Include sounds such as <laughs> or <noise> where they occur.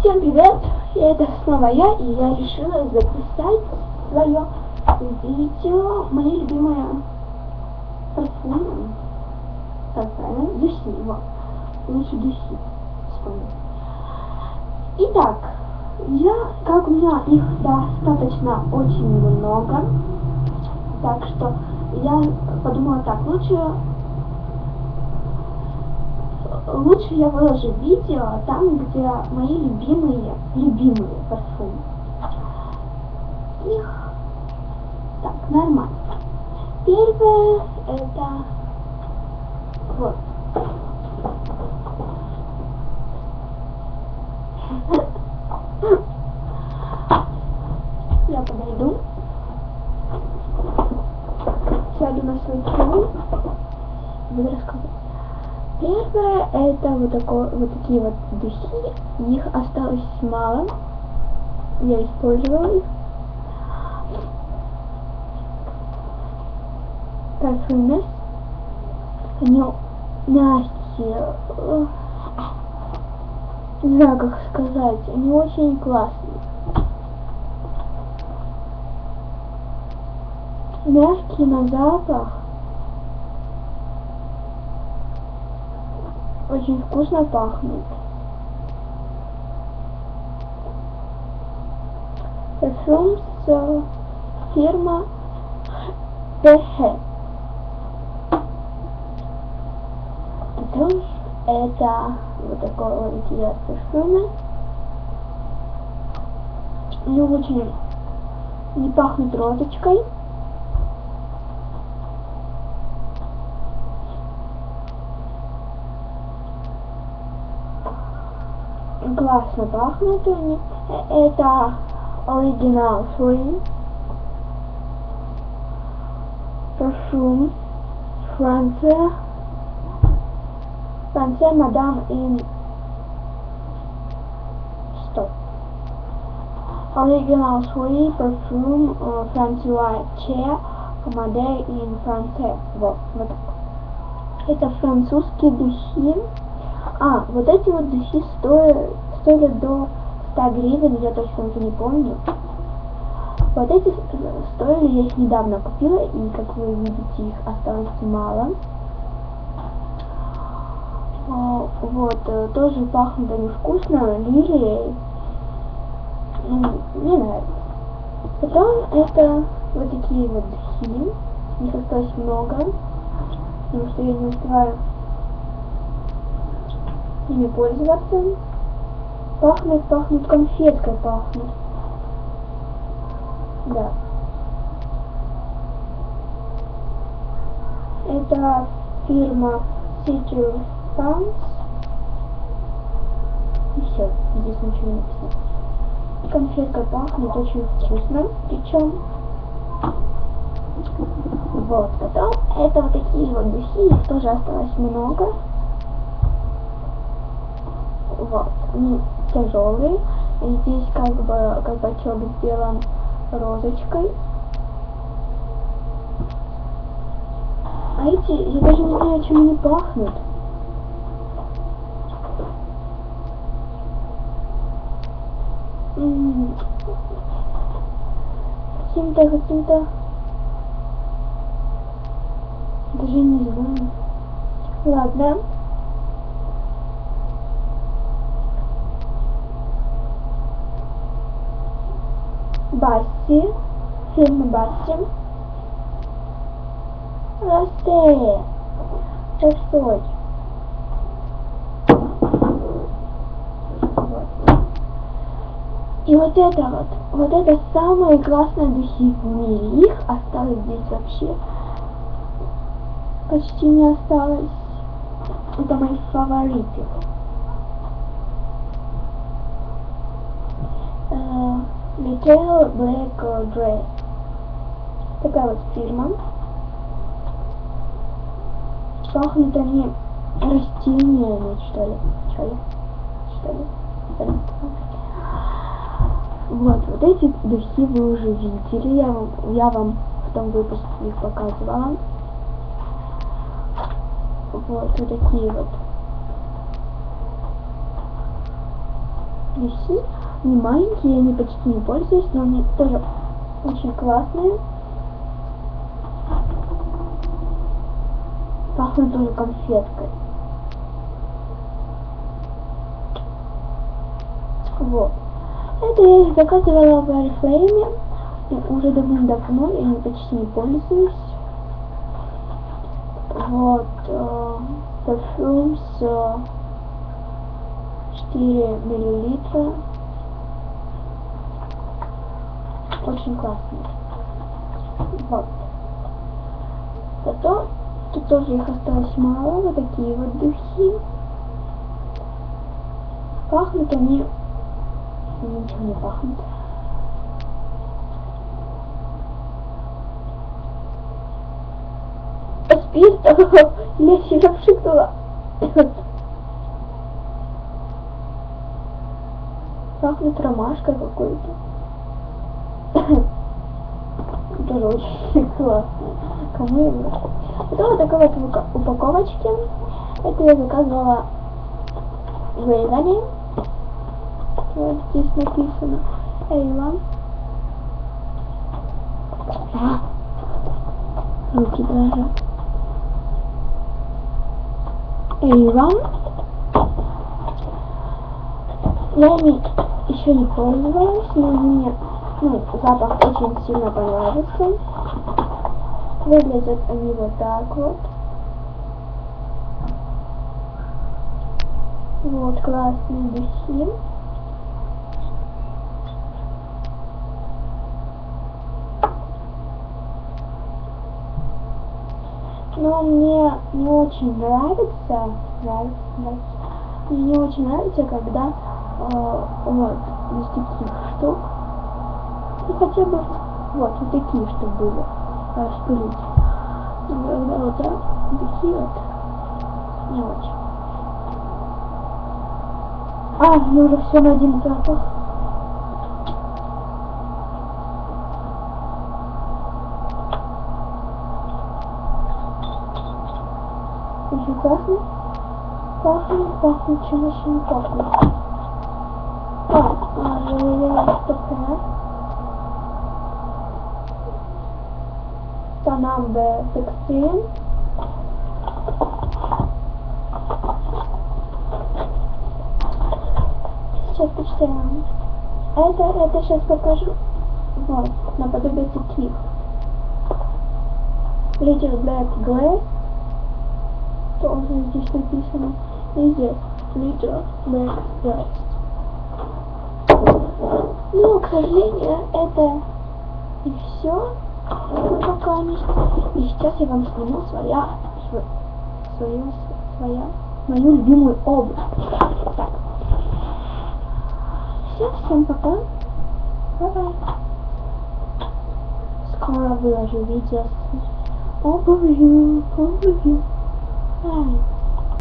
Всем привет! Это снова я, и я решила записать свое видео, мои любимые парфюмы. Так, правильно? Духи, вот. Лучше духи вспомнить. Итак, я, как у меня их достаточно очень много, так что я подумала так, лучше лучше я выложу видео там, где мои любимые, любимые парфюмы. Их так, нормально. Первое это вот. Я <laughs> это вот, такое, вот такие вот духи. Их осталось мало. Я использовала их. Парфюмес. Они мягкие. Не знаю, как сказать. Они очень классные. Мягкие на запах. Очень вкусно пахнет. С фирма PH. Потом это вот такой вот такие парфюмы. Не очень не пахнет розочкой. Классно пахнут они. Это оригинал Free. Парфюм. Франция. Франция, мадам ин... Стоп. Оригинал Free. Парфюм. Франсуа Че. Комаде ин Франция. Вот, вот так. Это французские духи. А, вот эти вот духи стоят, стоят до 100 гривен, я точно уже не помню. Вот эти стоили, я их недавно купила, и как вы видите, их осталось мало. А, вот, э, тоже пахнут они вкусно, лилией. Ну, мне нравится. Потом это вот такие вот духи. Их осталось много, потому что я не успеваю ими пользоваться. Пахнет, пахнет конфеткой пахнет. Да. Это фирма City Farms. И все, здесь ничего не написано. Конфетка пахнет очень вкусно, причем вот, потом это вот такие вот духи, их тоже осталось много вот, они тяжелые. И здесь как бы колпачок сделан розочкой. А эти, я даже не знаю, чем они пахнут. Каким-то, каким-то... Даже не знаю. Ладно. Басси, фирма Басси. Расте, шестой. Вот. И вот это вот, вот это самые классные духи в мире. Их осталось здесь вообще почти не осталось. Это мои фавориты. Retail Black Dress. Такая вот фирма. Пахнут они растениями, что ли. Что ли? Что ли? Вот, вот эти духи вы уже видели. Я вам, я вам в том выпуске их показывала. Вот, вот такие вот Люси. Не маленькие, они почти не пользуюсь, но они тоже очень классные. Пахнут тоже конфеткой. Вот. Это я заказывала в Арифлейме. Уже давным-давно, я ими почти не пользуюсь. Вот. Э, Perfumes э, 4 миллилитра. Очень классный. Вот. Зато тут тоже их осталось мало. Вот такие вот духи. Пахнут они ничего не пахнет. Спирт, <laughs> я себя пшикнула. Пахнет ромашкой какой-то. Тоже очень <laughs> классно. Кому я Это вот такой вот упаковочки. Это я заказывала в Эйване. Вот здесь написано Эйла. А, руки даже. Эйла. Я ими еще не пользовалась, но мне ну, запах очень сильно понравился. Выглядят они вот так вот. Вот классные духи. но мне не очень нравится, нравится, нравится. Мне не очень нравится, когда э, вот из таких штук, и хотя бы вот, вот такие, чтобы были, распылить. Но когда вот так, такие вот, не очень. А, мне уже все на один запах. Очень классно. Пахнет, пахнет, чем еще не пахнет. Так, я стопка. Тонам de Sexteen. Сейчас почитаем. Это, это сейчас покажу. Вот, наподобие таких. Little Black Glass тоже здесь написано. И здесь Little Black Rice. Но, к сожалению, это и все пока. И сейчас я вам сниму своя, свою, своя, мою любимую обувь. Так. Все, всем пока. Бай-бай. Скоро выложу видео с обувью, обувью. Ai.